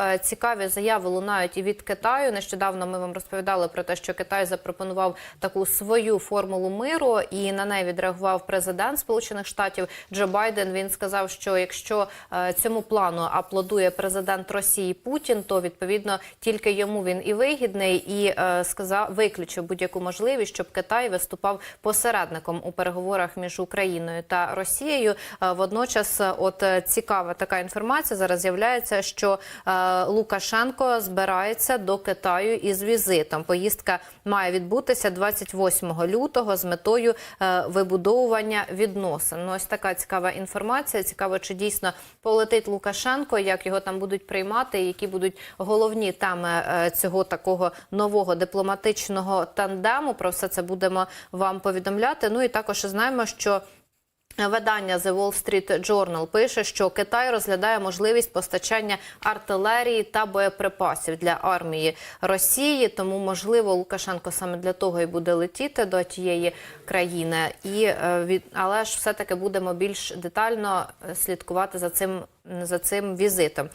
е, цікаві заяви лунають і від Китаю. Нещодавно ми вам розповідали про те, що Китай запропонував таку свою формулу миру, і на неї відреагував президент Сполучених Штатів Джо Байден. Він сказав, що якщо е, цьому плану аплодує президент Росії Путін, то відповідно тільки йому він і вигідний, і е, сказав, виключив будь-яку можливість, щоб Китай виступав посередником у переговорах між Україною та Росією. Водночас, от цікава така інформація зараз з'являється, що Лукашенко збирається до Китаю із візитом. Поїздка має відбутися 28 лютого з метою е, вибудовування відносин. Ну, ось така цікава інформація. Цікаво, чи дійсно полетить Лукашенко, як його там будуть приймати, які будуть головні теми е, цього такого нового дипломатичного тандему. Про все це будемо вам повідомляти. Ну і також знаємо, що. Видання The Wall Street Journal пише, що Китай розглядає можливість постачання артилерії та боєприпасів для армії Росії. Тому, можливо, Лукашенко саме для того і буде летіти до тієї країни. І е, але ж все таки будемо більш детально е, слідкувати за цим за цим візитом.